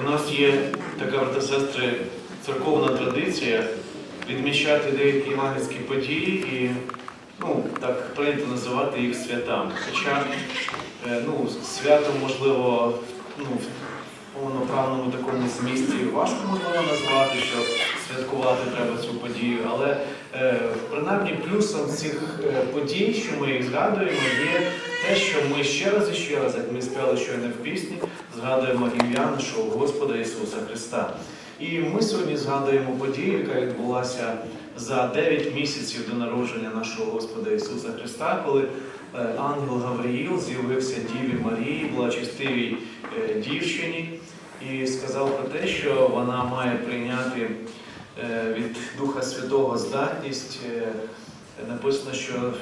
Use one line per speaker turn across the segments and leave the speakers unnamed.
У нас є така, брата-сестри, церковна традиція відмічати деякі євангельські події і, ну, так прийнято називати їх святами. Хоча е, ну, святом, можливо, ну, в повноправному такому змісті важко можливо назвати, що святкувати треба цю подію, але е, принаймні плюсом цих е, подій, що ми їх згадуємо, є те, що ми ще раз і ще раз, як ми співали щойно в пісні, згадуємо ім'я нашого Господа Ісуса Христа. І ми сьогодні згадуємо подію, яка відбулася за 9 місяців до народження нашого Господа Ісуса Христа, коли е, ангел Гавриїл з'явився Діві Марії, благочестивій дівчині, і сказав про те, що вона має прийняти від Духа Святого здатність. е, Написано, що е,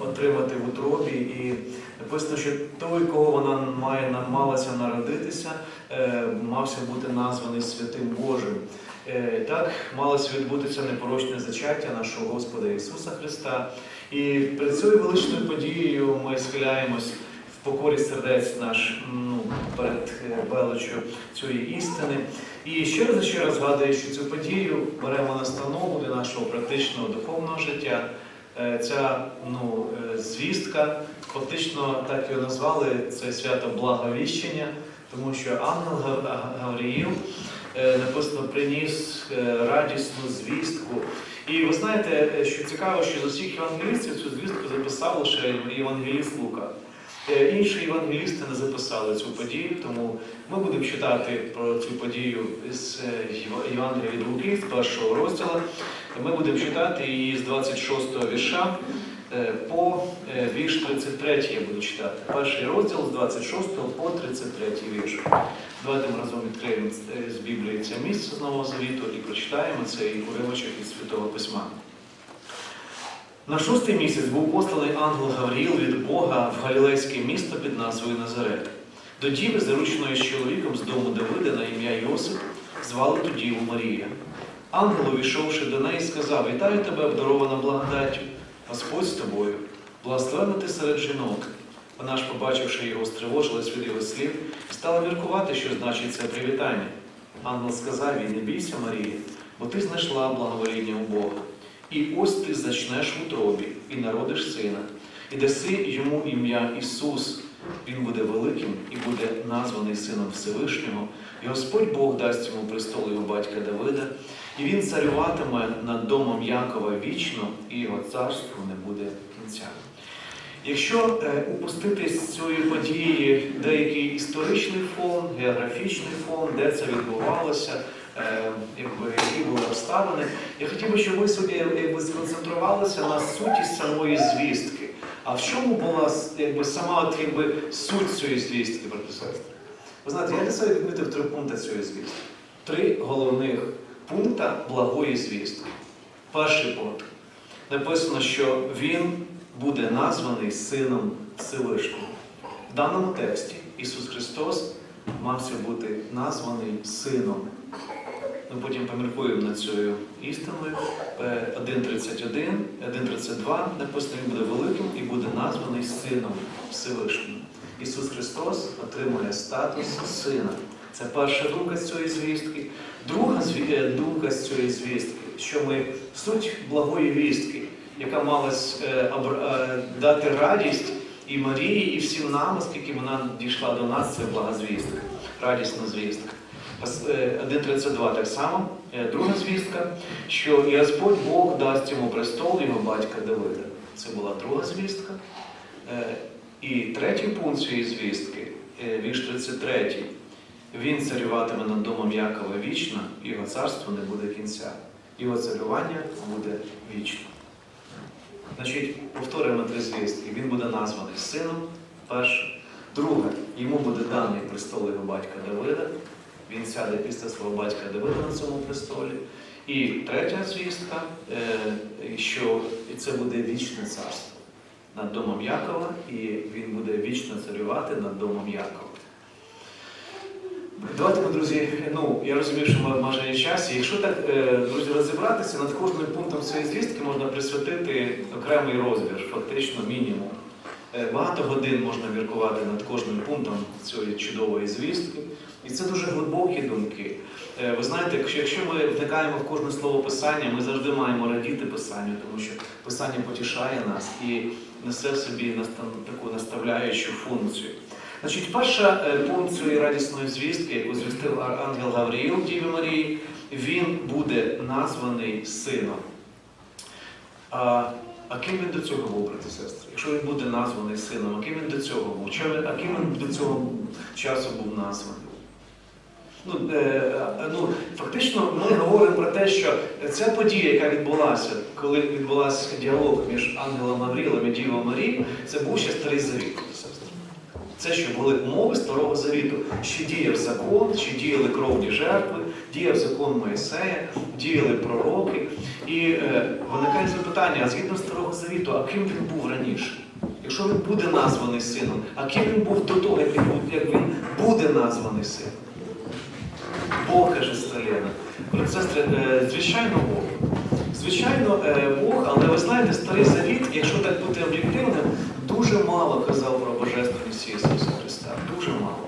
отримати в утробі, і написано, що той, кого вона має намалася народитися, е, мався бути названий Святим Божим. Е, Так малося відбутися непорочне зачаття нашого Господа Ісуса Христа. І перед цією величною подією ми схиляємось в покорі сердець наш ну, перед е, величчю цієї істини. І ще раз ще раз згадуючи цю подію, беремо настанову для нашого практичного духовного життя. Е, Ця ну, е, звістка, фактично так його назвали, це свято Благовіщення, тому що ангел Гав- Гавриїл е, написано приніс радісну звістку. І ви знаєте, що цікаво, що з усіх євангелістів цю звістку записав лише євангеліст Лука. Е, Інші євангелісти не записали цю подію, тому ми будемо читати про цю подію з е, Євангелія від Луки, з першого розділу. Ми будемо читати її з 26 го вірша е, по вірш 33 я буду читати. Перший розділ з 26 по 33 вірш. Давайте ми разом відкриємо з Біблії це місце з Нового Завіту і прочитаємо цей уривочок із Святого Письма. На шостий місяць був посланий ангел Гавріл від Бога в Галілейське місто під назвою Назарет. До діви, зарученої з чоловіком з дому Давида на ім'я Йосип, звали ту діву Марія. Ангел, увійшовши до неї, сказав: Вітаю тебе, обдарована благодаттю, Господь з тобою, благословена ти серед жінок. Вона ж, побачивши його, стривожилась від його слів стала міркувати, що значить це привітання. Ангел сказав їй, не бійся, Марія, бо ти знайшла благовоління у Бога. І ось ти зачнеш в утробі і народиш сина, і даси йому ім'я Ісус. Він буде великим і буде названий Сином Всевишнього, і Господь Бог дасть йому престол його батька Давида, і він царюватиме над домом Якова вічно, і його царству не буде кінця. Якщо е, упустити з цієї події деякий історичний фон, географічний фон, де це відбувалося, які були обставини, я хотів би, щоб ви собі якби, сконцентрувалися на суті самої звістки. А в чому була якби, сама от, якби, суть цієї звістки, брати сестри? Ви знаєте, я для себе відмітив три пункти цієї звістки. Три головних пункта благої звістки. Перший пункт. Написано, що він буде названий Сином Всевишнього. В даному тексті Ісус Христос мався бути названий Сином. Ми потім поміркуємо над цією істиною. Е, 1.31, 1.32 написано, він буде великим і буде названий Сином Всевишнім. Ісус Христос отримує статус Сина. Це перша думка з цієї звістки. Друга е, думка з цієї звістки, що ми суть благої вістки, яка е, обр- е, дати радість і Марії, і всім нам, оскільки вона дійшла до нас, це блага звістка, радісна звістка. Пас- е, 1.32 так само, Е, друга звістка, що і Господь Бог дасть йому престол його батька Давида. Це була друга звістка. Е, І третій пункт цієї звістки, вірш 33. Він царюватиме над домом Якова вічно, його царство не буде кінця. Його царювання буде вічно. Значить, повторюємо три звістки. Він буде названий сином, перше. Друге, йому буде даний престол його батька Давида. Він сяде після свого батька Давида на цьому престолі. І третя звістка, е, що це буде вічне царство над домом Якова, і він буде вічно царювати над домом Якова. Давайте ми, друзі, ну я розумію, що ми майже є час. Якщо так, е, друзі, розібратися, над кожним пунктом цієї звістки можна присвятити окремий розбір, фактично мінімум. Е, Багато годин можна міркувати над кожним пунктом цієї чудової звістки. І це дуже глибокі думки. Е, Ви знаєте, якщо- ми вникаємо в кожне слово Писання, ми завжди маємо радіти Писанню, тому що Писання потішає нас і несе в собі таку наставляючу функцію. Значить, перша е, пункт цієї радісної звістки, яку звістив ангел Гавріїл Діві Марії, він буде названий сином. А, а ким він до цього був, брати сестри? Якщо він буде названий сином, а ким він до цього був? А ким він до цього часу був названий? Ну, е, ну, фактично, ми говоримо про те, що ця подія, яка відбулася, коли відбулася діалог між ангелом Гаврілом і Дівою Марією, це був ще старий завіт. Це що були умови старого завіту. Ще діяв закон, ще діяли кровні жертви, діяв закон Моїсея, діяли пророки. І е, виникає запитання, а згідно старого завіту, а ким він був раніше? Якщо він буде названий сином, а ким він був до того, як він буде названий сином? Бог, каже Сталіна. Брат, Сестри, е, звичайно, Бог. Звичайно, е, Бог, але ви знаєте, старий завіт, якщо так бути об'єктивним, дуже мало казав про божественність Ісуса Христа. Дуже мало.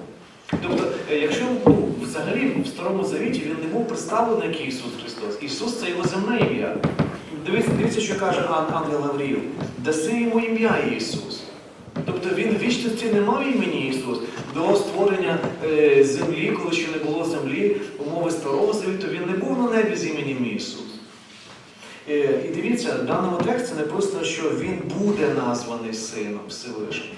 Тобто, е, якщо ну, взагалі в Старому Завіті він не був представлений як Ісус Христос. Ісус це його земне ім'я. Дивіться, дивіться, що каже ангел Гавріл. Даси йому ім'я Ісус. Тобто він вічності не мав імені Ісус. До створення е, землі, коли ще не було землі, умови Старого Завіту, він не був на небі з іменем Ісус. Е, І дивіться, в даному тексті написано, що він буде названий Сином Всевишнім.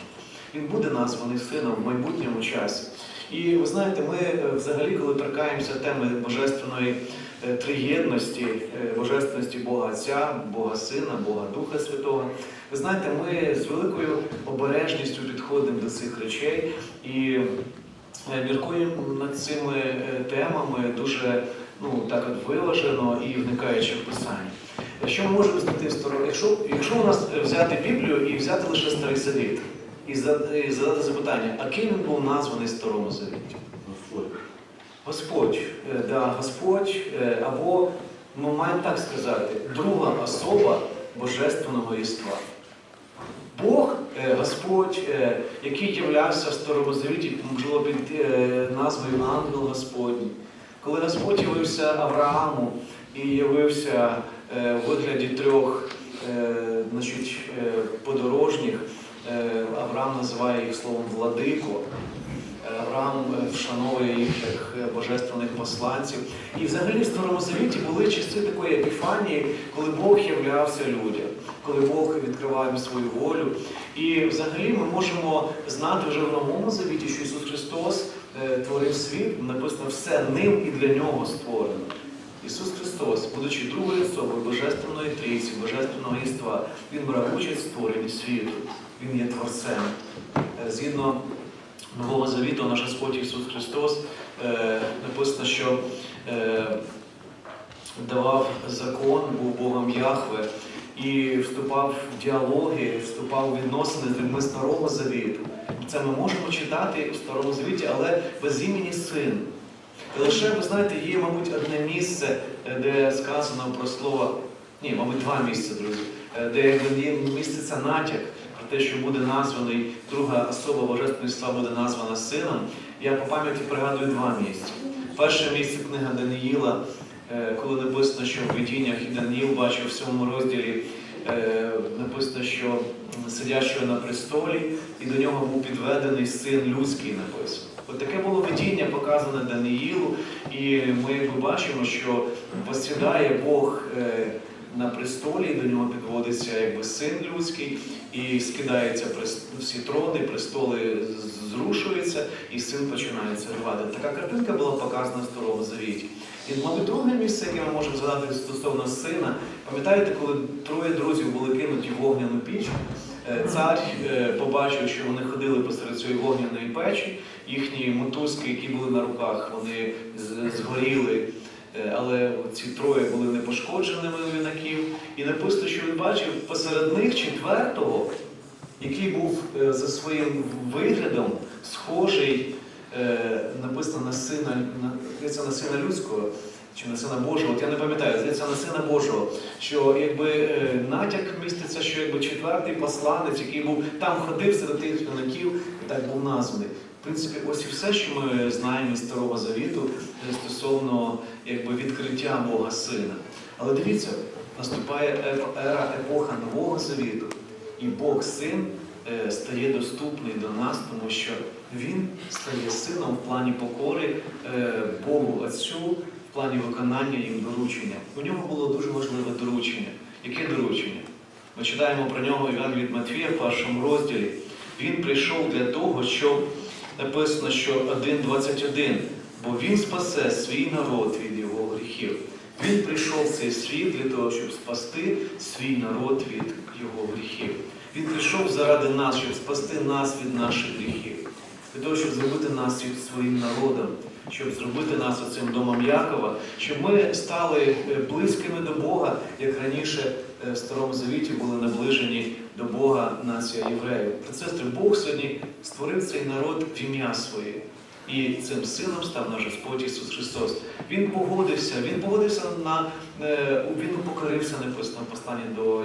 Він буде названий Сином в майбутньому часі. І ви знаєте, ми е, взагалі, коли торкаємося теми божественної триєдності, е, божественності Бога Отця, Бога Сина, Бога Духа Святого, ви знаєте, ми з великою обережністю підходимо до цих речей і е, міркуємо над цими е, темами дуже ну, так от виважено і вникаючи в Писання. Що ми можемо знайти в сторону? Якщо, якщо у нас е, взяти Біблію і взяти лише старий завіт, і задати запитання, а ким він був названий Старому Завіті?
Господь.
Е, да, Господь, е, або, ми маємо так сказати, друга особа Божественного єства. Бог, е, Господь, який являвся в Старому Завіті, можливо, під назвою Ангел Господній. Коли Господь явився Аврааму і явився в вигляді трьох значить, подорожніх, Авраам називає їх словом владико. Авраам е, вшановує їх як е, божественних посланців. І взагалі в Старому Завіті були часи такої епіфанії, коли Бог являвся людям, коли Бог відкривав свою волю. І взагалі ми можемо знати вже в Новому Завіті, що Ісус Христос е, творив світ, написано все ним і для нього створено. Ісус Христос, будучи другою особою Божественної Трійці, Божественного єства, Він брав участь в створенні світу. Він є Творцем. Згідно Нового Завіту наш Господь Ісус Христос е, написано, що е, давав закон, був Богом Яхве і вступав в діалоги, вступав у відносини з людьми Старого Завіту. Це ми можемо читати у Старому Завіті, але без імені Син. І лише, ви знаєте, є, мабуть, одне місце, е, де сказано про слово, ні, мабуть, два місця, друзі, е, де є місце це натяк те, що буде названий друга особа Божественства буде названа сином. Я по пам'яті пригадую два місця. Перше місце книга Даниїла, е, коли написано, що в видіннях і Даниїл бачив в сьомому розділі, е, написано, що сидячого на престолі, і до нього був підведений син людський написано. От таке було видіння, показане Даниїлу, і ми бачимо, що посідає Бог е, на престолі, до нього підводиться якби син людський, і скидаються прес- всі трони, престоли зрушуються, і син починає царювати. Така картинка була показана в Старому Завіті. І, мабуть, друге місце, яке ми можемо згадати стосовно сина, пам'ятаєте, коли троє друзів були кинуті в вогняну піч, е, цар е, побачив, що вони ходили посеред цієї вогняної печі, їхні мотузки, які були на руках, вони згоріли. Е, Але ці троє були непошкодженими у юнаків. І написано, що він бачив посеред них четвертого, який був е, за своїм виглядом схожий, е, написано на сина, на, на сина людського. Чи на сина Божого, от я не пам'ятаю, здається, на сина Божого, що якби е, натяк міститься, що якби четвертий посланець, який був там ходив серед тих юнаків, так був названий. В принципі, ось і все, що ми знаємо із Старого Завіту е, стосовно якби, відкриття Бога Сина. Але дивіться, наступає ера, епоха Нового Завіту, і Бог Син е, стає доступний до нас, тому що Він стає сином в плані покори Богу Отцю, плані виконання їм доручення. У нього було дуже важливе доручення. Яке доручення? Ми читаємо про нього Іван від Матвія в першому розділі. Він прийшов для того, щоб написано, що 1.21, бо він спасе свій народ від його гріхів. Він прийшов в цей світ для того, щоб спасти свій народ від його гріхів. Він прийшов заради нас, щоб спасти нас від наших гріхів, для того, щоб зробити нас своїм народом, щоб зробити нас оцим домом Якова, щоб ми стали е, близькими до Бога, як раніше е, в Старому Завіті були наближені до Бога нація євреїв. Сестри, Бог сьогодні створив цей народ в ім'я своє. І цим сином став наш Господь Ісус Христос. Він погодився, він погодився на е, він упокорився, написано в посланні до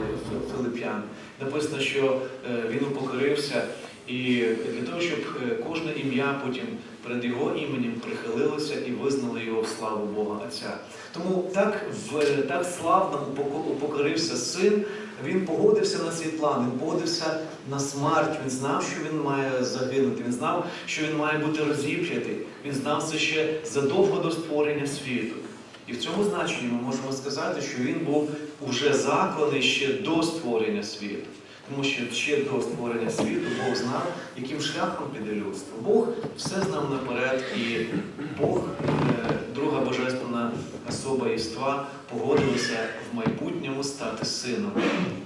Филип'ян. Написано, що він упокорився, і для того, щоб е, кожне ім'я потім перед його іменем прихилилося і визнали його в славу Бога Отця. Тому так в так славно упоко- упокорився син. Він погодився на цей план, він погодився на смерть. Він знав, що він має загинути. Він знав, що він має бути розіп'ятий. Він знав це ще задовго до створення світу. І в цьому значенні ми можемо сказати, що він був уже закланий ще до створення світу. Тому що ще до створення світу Бог знав, яким шляхом піде людство. Бог все знав наперед, і Бог, е, друга божественна особа єства, погодилася в майбутньому стати сином,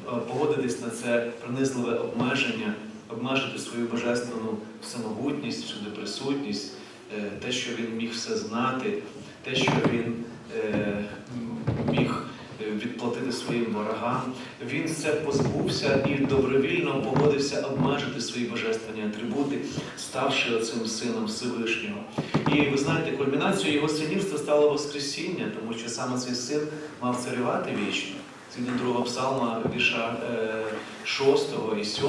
Е, погодитись на це принизливе обмеження, обмежити свою божественну всемогутність, всюди присутність, е, те, що він міг все знати, те, що він міг відплатити своїм ворогам. Він все позбувся і добровільно погодився обмежити свої божественні атрибути, ставши оцим сином Всевишнього. І ви знаєте, кульмінацією його синівства стало Воскресіння, тому що саме цей син мав царювати вічно. Згідно другого псалма, вірша 6 і 7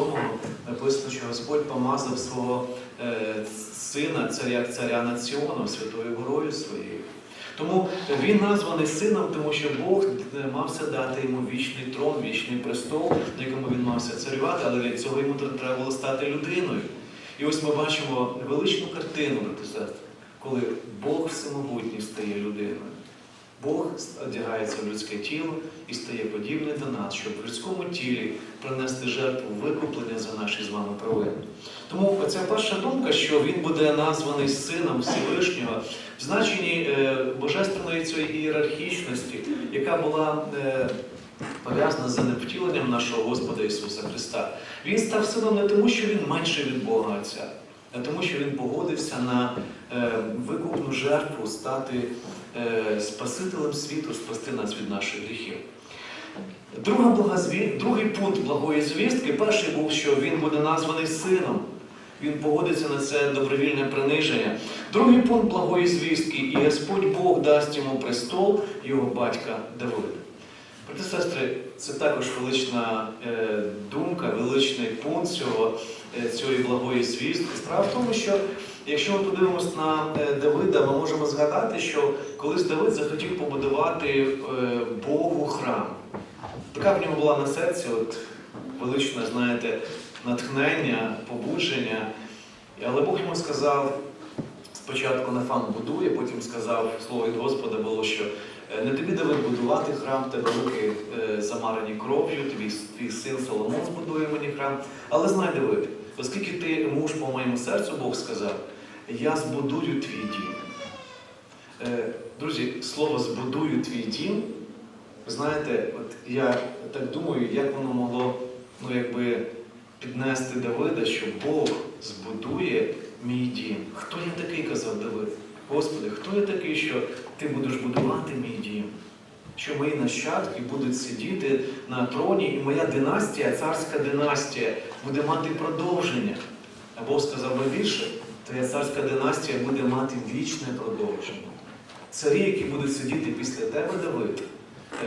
написано, що Господь помазав свого е, сина, царя царя над Сіоном, святою горою своєю. Тому він названий сином, тому що Бог е, мався дати йому вічний трон, вічний престол, на якому він мався царювати, але для цього йому треба було стати людиною. І ось ми бачимо величну картину, коли Бог всемогутній стає людиною. Бог одягається в людське тіло і стає подібний до нас, щоб в людському тілі принести жертву викуплення за наші з вами провини. Тому оця перша думка, що він буде названий сином Всевишнього, в значенні е, божественної цієї ієрархічності, яка була е, пов'язана з невтіленням нашого Господа Ісуса Христа. Він став сином не тому, що він менший від Бога Отця, а тому, що він погодився на е, викупну жертву стати Спасителем світу, спасти нас від наших гріхів. Друга благозві... Другий пункт благої звістки, перший був, що він буде названий сином. Він погодиться на це добровільне приниження. Другий пункт благої звістки, і Господь Бог дасть йому престол його батька Давида. Брати сестри, це також велична е, думка, величний пункт цього, е, цієї благої звістки. Справа в тому, що якщо ми подивимось на е, Давида, ми можемо згадати, що колись Давид захотів побудувати е, Богу храм. Така в нього була на серці, от величне, знаєте, натхнення, побудження. Але Бог йому сказав, спочатку Нафан будує, потім сказав слово від Господа було, що е, не тобі Давид будувати храм, тебе руки замарені кров'ю, твій, твій син Соломон збудує мені храм. Але знай, Давид, оскільки ти муж по моєму серцю, Бог сказав, я збудую твій дім. Е, Друзі, слово збудую твій дім. Ви знаєте, от я так думаю, як воно могло ну, якби, піднести Давида, що Бог збудує мій дім. Хто я такий, казав Давид? Господи, хто я такий, що ти будеш будувати мій дім? Що мої нащадки будуть сидіти на троні, і моя династія, царська династія, буде мати продовження. А Бог сказав би більше, твоя царська династія буде мати вічне продовження. Царі, які будуть сидіти після тебе, Давид,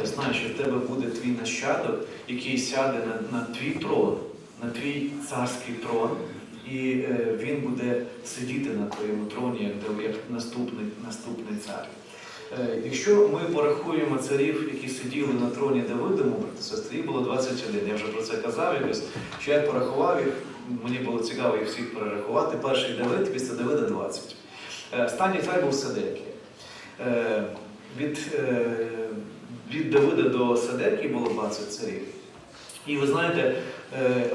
е, знай, що в тебе буде твій нащадок, який сяде на, на твій трон, на твій царський трон, і е, він буде сидіти на твоєму троні як, як наступний, наступний цар. Е, Якщо ми порахуємо царів, які сиділи на троні Давидому, брати було 21. Я вже про це казав якось, що я порахував їх, мені було цікаво їх всіх перерахувати. Перший Давид, після Давида 20. Е, Останній цар був Седекія. Е, Від, е, від Давида до Седекії було 20 царів. І ви знаєте,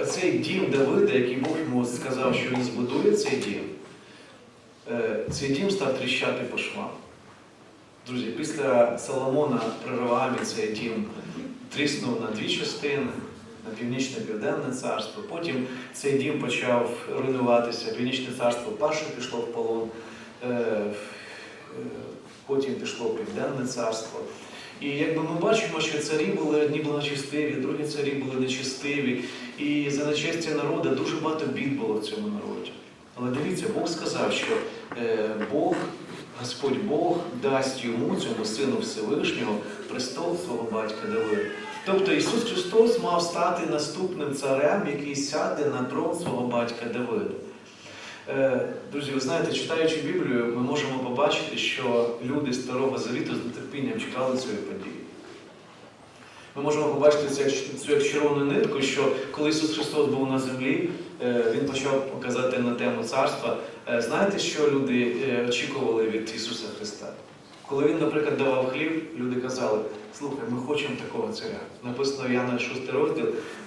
оцей дім Давида, який Бог йому сказав, що він збудує цей дім, цей дім став тріщати по швам. Друзі, після Соломона при Ровамі цей дім тріснув на дві частини, на північне південне царство. Потім цей дім почав руйнуватися. Північне царство перше пішло в полон, е, е, потім пішло південне царство. І якби ми бачимо, що царі були одні благочестиві, другі царі були нечестиві. І за нечестя народу дуже багато бід було в цьому народі. Але дивіться, Бог сказав, що е, Бог, Господь Бог дасть йому, цьому сину Всевишнього, престол свого батька Давида. Тобто Ісус Христос мав стати наступним царем, який сяде на трон свого батька Давида. Е, Друзі, ви знаєте, читаючи Біблію, ми можемо побачити, що люди Старого Завіту з нетерпінням чекали цієї події. Ми можемо побачити цю, як- червону нитку, що коли Ісус Христос був на землі, е, Він почав показати на тему царства. Е, Знаєте, що люди очікували від Ісуса Христа? Коли Він, наприклад, давав хліб, люди казали, слухай, ми хочемо такого царя. Написано в Яна 6 розділ,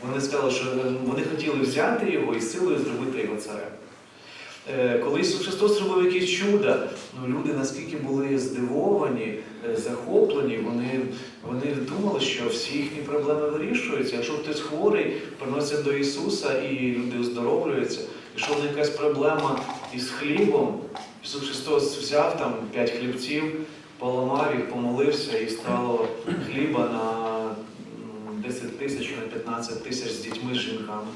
вони сказали, що е, вони хотіли взяти його і силою зробити його царем. Е, Коли Ісус Христос зробив якісь чуда, ну, люди наскільки були здивовані, е, захоплені, вони, вони думали, що всі їхні проблеми вирішуються. Якщо хтось хворий, приносять до Ісуса і люди оздоровлюються. Якщо якась проблема із хлібом, Ісус Христос взяв там п'ять хлібців, поламав їх, помолився і стало хліба на 10 тисяч, на 15 тисяч з дітьми, з жінками.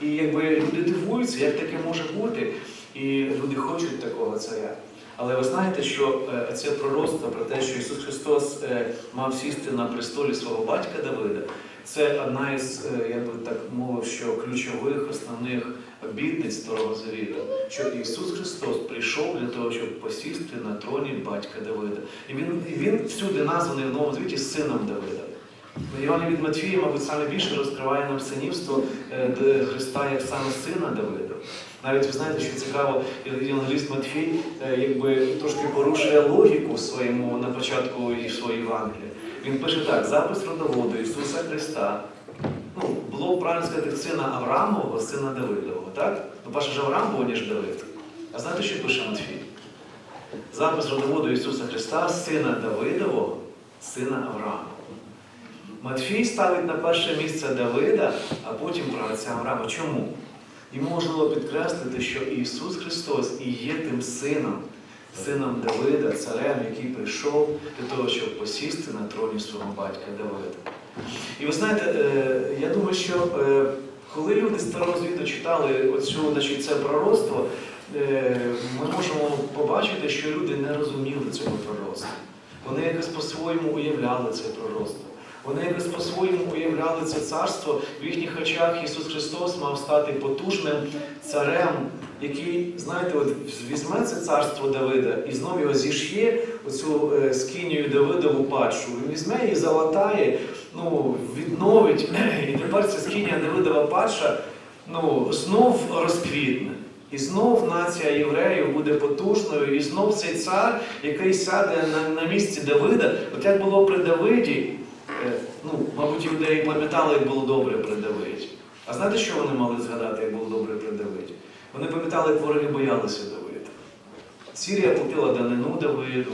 І якби люди дивуються, як таке може бути. І люди хочуть такого царя. Але ви знаєте, що е, це пророцтво про те, що Ісус Христос е, мав сісти на престолі свого батька Давида, це одна із, е, я би так мовив, що ключових основних обітниць Старого Завіту, що Ісус Христос прийшов для того, щоб посісти на троні батька Давида. І він, він всюди названий в Новому Завіті сином Давида. Іван від Матвія, мабуть, саме більше розкриває нам синівство е, Христа як саме сина Давида. Навіть ви знаєте, що цікаво, євангеліст Матфій е, якби трошки порушує логіку своєму на початку в Євангелії. Він пише так: запис родоводу Ісуса Христа. Було правильно сказати сина Авраамового, сина Давидового, так? Ну, перше ж Авраам був, ніж Давид. А знаєте, що пише Матфій? Запис родоводу Ісуса Христа, сина Давидового, сина Авраама. Матфій ставить на перше місце Давида, а потім отця Авраама. Чому? Йому можливо підкреслити, що Ісус Христос і є тим сином, сином Давида, царем, який прийшов для того, щоб посісти на троні свого батька Давида. І ви знаєте, е, я думаю, що е, коли люди старого звіту читали оцю, значить, це пророцтво, е, ми можемо побачити, що люди не розуміли цього пророцтва. Вони якось по-своєму уявляли це пророцтво. Вони якось по-своєму уявляли це царство. В їхніх очах Ісус Христос мав стати потужним царем, який, знаєте, от візьме це царство Давида і знову його зішє, оцю е, скинію Давидову падшу. Він візьме і залатає, ну, відновить. І тепер ця скиня Давидова падша ну, знов розквітне. І знов нація євреїв буде потужною, і знов цей цар, який сяде на, на місці Давида, от як було при Давиді, е, ну, мабуть, юдеї пам'ятали, як було добре при Давиді. А знаєте, що вони мали згадати, як було добре при Давиді? Вони пам'ятали, як вороги боялися Давида. Сірія платила данину Давиду,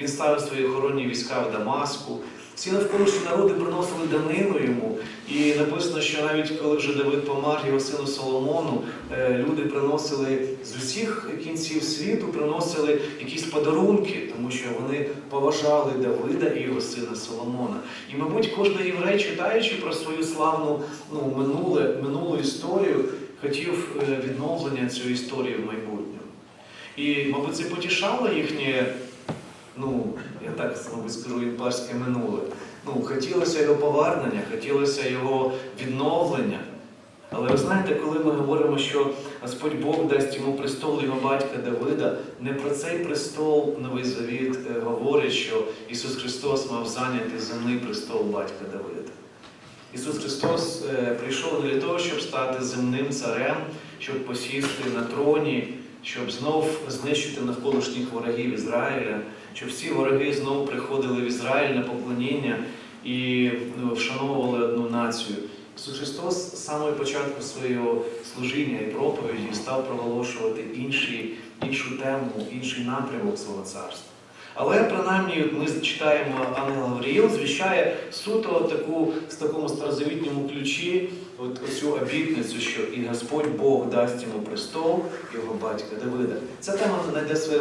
він ставив свої охоронні війська в Дамаску. Всі навколишні народи приносили данину йому. І написано, що навіть коли вже Давид помер, його сину Соломону, е, люди приносили з усіх кінців світу, приносили якісь подарунки, тому що вони поважали Давида і його сина Соломона. І, мабуть, кожен єврей, читаючи про свою славну ну, минуле, минулу історію, хотів е, відновлення цієї історії в майбутньому. І, мабуть, це потішало їхнє, ну, я так, мабуть, скажу, імперське минуле. Ну, хотілося його повернення, хотілося його відновлення. Але ви знаєте, коли ми говоримо, що Господь Бог дасть йому престол його батька Давида, не про цей престол Новий Завіт е, говорить, що Ісус Христос мав зайняти земний престол батька Давида. Ісус Христос е, прийшов не для того, щоб стати земним царем, щоб посісти на троні, щоб знов знищити навколишніх ворогів Ізраїля, щоб всі вороги знов приходили в Ізраїль на поклоніння і ну, вшановували одну націю. Ісус Христос з самого початку свого служіння і проповіді став проголошувати інші, іншу тему, інший напрямок свого царства. Але принаймні ми читаємо Ангел Гавріїл, звіщає суто таку в такому старозавітньому ключі от цю обітницю, що і Господь Бог дасть йому престол його батька Давида. Ця тема знайде своє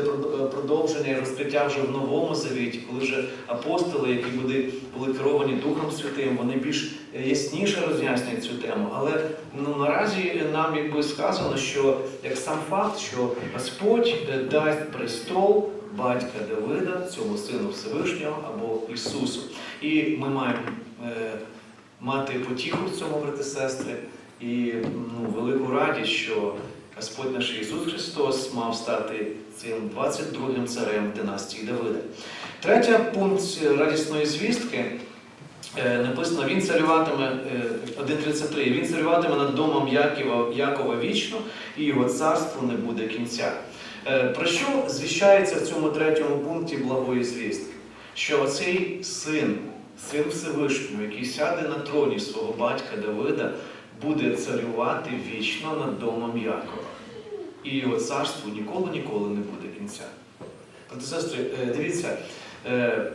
продовження і розкриття вже в Новому Завіті, коли вже апостоли, які були, були керовані Духом Святим, вони більш ясніше роз'яснюють цю тему. Але ну, наразі нам якби сказано, що як сам факт, що Господь е, дасть престол батька Давида, цьому сину Всевишнього або Ісусу. І ми маємо е, мати потіху в цьому, брати сестри, і ну, велику радість, що Господь наш Ісус Христос мав стати цим 22-м царем династії Давида. Третя пункт радісної звістки. Е, Написано, він царюватиме е, 1.33, він царюватиме над домом Якова, Якова вічно, і його царству не буде кінця. Е, Про що звіщається в цьому третьому пункті благої звістки? Що оцей син, син Всевишнього, який сяде на троні свого батька Давида, буде царювати вічно над домом Якова. І його царству ніколи ніколи не буде кінця. Брати сестри, е, дивіться, е,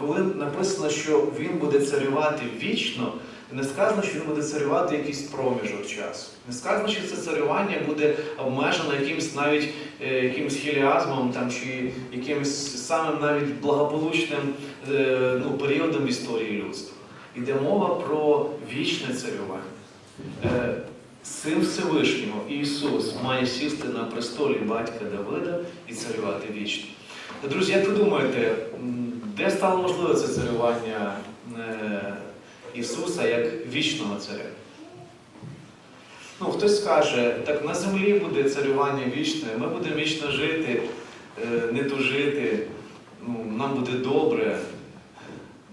коли написано, що він буде царювати вічно, не сказано, що він буде царювати якийсь проміжок часу. Не сказано, що це царювання буде обмежено якимось навіть е, якимось хіліазмом там, чи якимось самим навіть благополучним е, ну, періодом історії людства. Йде мова про вічне царювання. Е, Син Всевишнього Ісус має сісти на престолі батька Давида і царювати вічно. Друзі, як ви думаєте, де стало можливе це царювання Ісуса як вічного царя? Ну, хтось скаже, так на землі буде царювання вічне, ми будемо вічно жити, е, не тужити, ну, нам буде добре.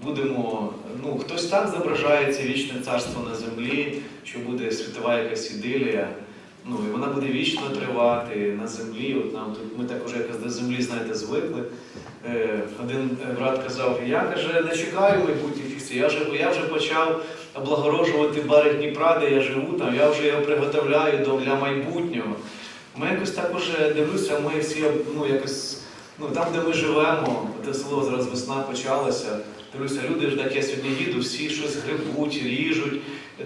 Будемо, ну, хтось так зображає це вічне царство на землі, що буде світова якась ідилія. Ну, і вона буде вічно тривати на землі. От нам тут ми так уже якось до землі, знаєте, звикли. Е, один брат казав, я каже, не чекаю майбутніх часів, я вже, я вже почав облагорожувати бари Дніпра, де я живу, там, я вже його приготовляю до, для майбутнього. Ми якось так уже дивлюся, ми всі ну, якось, ну, там, де ми живемо, те село зараз весна почалася. Дивлюся, люди ж так я сьогодні їду, всі щось грибуть, ріжуть,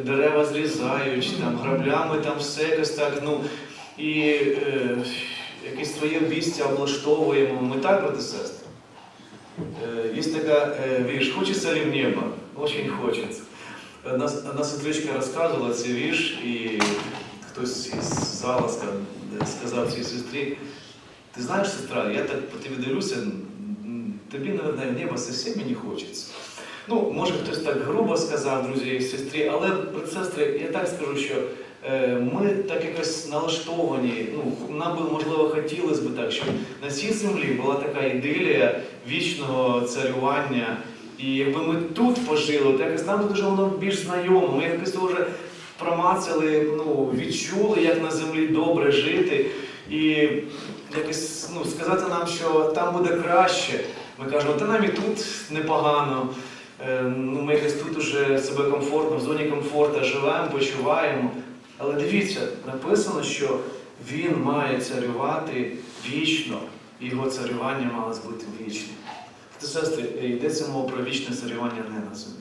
дерева зрізають, там граблями там все якось так. Ну, і е, якесь своє обійстя облаштовуємо. Ми так, брати сестри. Е, Є така е, вірш, хочеться ли в небо? Очень хочеться. Одна, одна сестричка розказувала цей вірш, і хтось із зала сказав цій сестрі, ти знаєш, сестра, я так по тобі дивлюся, тобі, наверное, небо совсем не хочеться. Ну, може хтось так грубо сказав, друзі і сестрі, але, сестри, я так скажу, що е, ми так якось налаштовані, ну, нам би, можливо, хотілося б так, щоб на цій землі була така ідилія вічного царювання. І якби ми тут пожили, то якось нам дуже воно більш знайомо. Ми якось вже промацали, ну, відчули, як на землі добре жити. І якось ну, сказати нам, що там буде краще. Ми кажемо, та нам і тут непогано. Е, Ну, ми якось тут уже себе комфортно, в зоні комфорту живемо, почуваємо. Але дивіться, написано, що він має царювати вічно, і його царювання мало бути вічним. Сестри, йдеться мова про вічне царювання не на землі.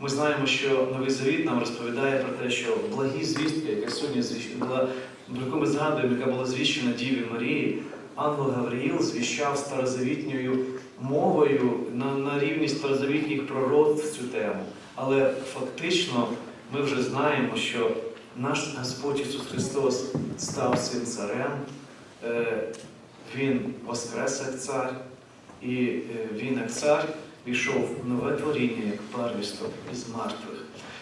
Ми знаємо, що Новий Завіт нам розповідає про те, що благі звістки, яка сьогодні про яку ми згадуємо, яка була звіщена Діві Марії, ангел Гавриїл звіщав старозавітньою мовою на, на рівні старозавітніх пророцтв цю тему. Але фактично ми вже знаємо, що наш Господь Ісус Христос став цим царем, е, Він воскрес як цар, і е, Він як цар пішов в нове творіння, як первісток із мертвих.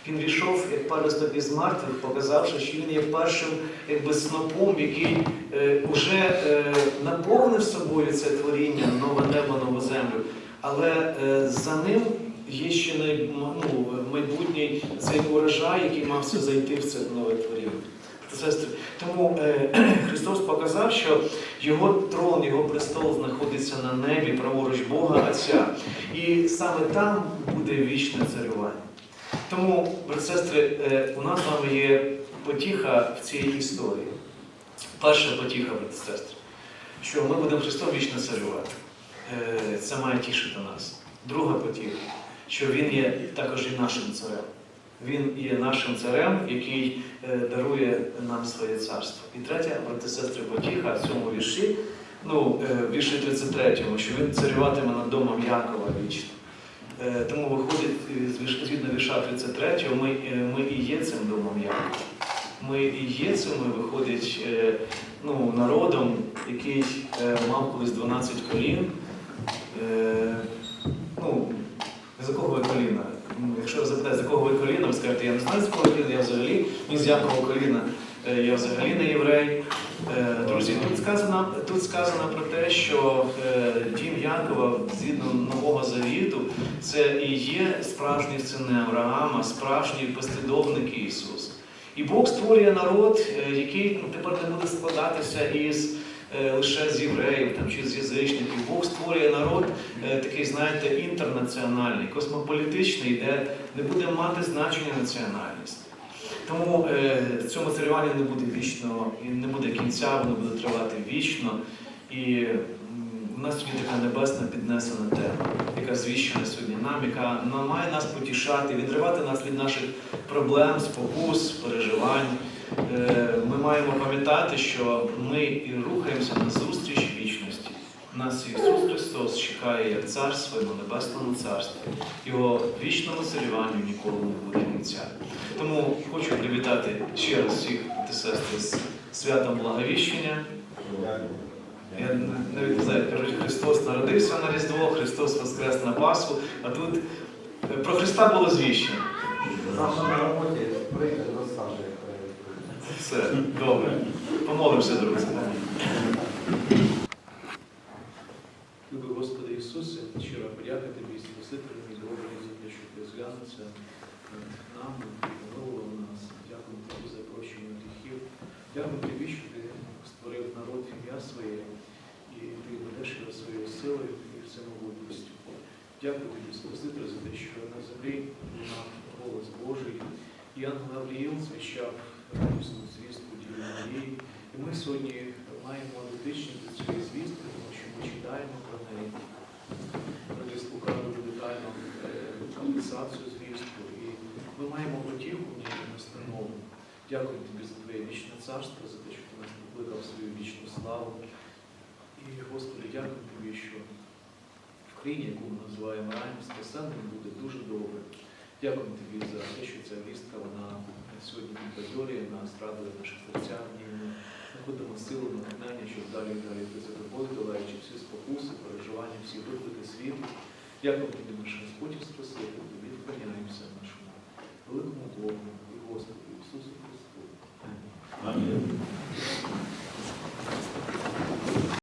Він війшов як паросток із мертвих, показавши, що він є першим якби, снопом, який е, уже е, наповнив собою це творіння, нове небо, нову землю. Але е, за ним є ще най, ну, майбутній цей урожай, який мав все зайти в це нове творіння. Тому е, Христос показав, що його трон, його престол знаходиться на небі, праворуч Бога Отця. І саме там буде вічне царювання. Тому, сестри, е, у нас з вами є потіха в цій історії. Перша потіха, сестри, що ми будемо Христом вічно царювати. Е, Це має тішити нас. Друга потіха, що Він є також і нашим царем. Він є нашим царем, який е, дарує нам своє царство. І третя, брати сестри, потіха в цьому вірші, ну, вірші 33, що він царюватиме над домом Якова вічно. Е, Тому виходить е, згідно вірша 33, ми, е, ми і є цим домом Якова. Ми і є цим, ми виходить ну, народом, який мав колись 12 колін. Ну, з якого ви коліна? Ну, Якщо ви запитаєте, з якого ви коліна, ви скажете, я не знаю, з якого коліна, я взагалі, ні з якого коліна, я взагалі не єврей. Е, Друзі, тут сказано, тут сказано про те, що е, дім Якова згідно Нового Завіту, це і є справжні сини Авраама, справжні послідовники Ісуса. І Бог створює народ, е, який ну, тепер не буде складатися із лише з євреїв там, чи з язичників. Бог створює народ такий, знаєте, інтернаціональний, космополітичний, де не буде мати значення національність. Тому е, в цьому царюванні не буде вічно, і не буде кінця, воно буде тривати вічно. І у нас сьогодні така небесна піднесена тема, яка звіщена сьогодні нам, яка має нас потішати, відривати нас від наших проблем, спокус, переживань. Е, Ми маємо пам'ятати, що ми і рухаємося на зустріч. Нас Ісус Христос чекає як цар своєму небесному царстві. Його вічному царюванню ніколи не буде кінця. Тому хочу привітати ще раз всіх сестри з святом Благовіщення. Я навіть не знаю, кажуть, Христос народився на Різдво, Христос воскрес на Пасху, а тут е, про Христа було звіщено.
На роботі прийде до Саші.
Все, добре. Помолимося, друзі. Ісусе, щиро подяка Тобі, Спасителю, мій добрий, за те, що ти зглянувся над нами, помилував нас. Дякую Тобі за прощення гріхів. Дякую Тобі, що ти створив народ ім'я своє, і ти ведеш його своєю силою і всемогутністю. Дякую тобі, Спасителю, за те, що на землі лунав голос Божий, і ангел Гавріїл звіщав радісну звістку Діві Марії. І ми сьогодні маємо дотичність до цієї звістки, тому що ми читаємо про неї. Радіс Лука дуже детально е, написав звістку, і ми маємо і настанову. Дякую тобі за твоє вічне царство, за те, що ти нас покликав свою вічну славу. І, Господи, дякую тобі, що в країні, яку ми називаємо раєм, спасенним буде дуже добре. Дякую тобі за те, що ця вістка вона сьогодні підбадьорює нас, радує наші серця, і ми знаходимо силу, натхнення, щоб далі і далі йти за тобою, долаючи всі спокуси, переживання, всі виклики світу. Дякую тобі, наш Господь і Спасителю, тобі вклоняємося нашому великому Богу і Господу Ісусу Христу.
Амінь.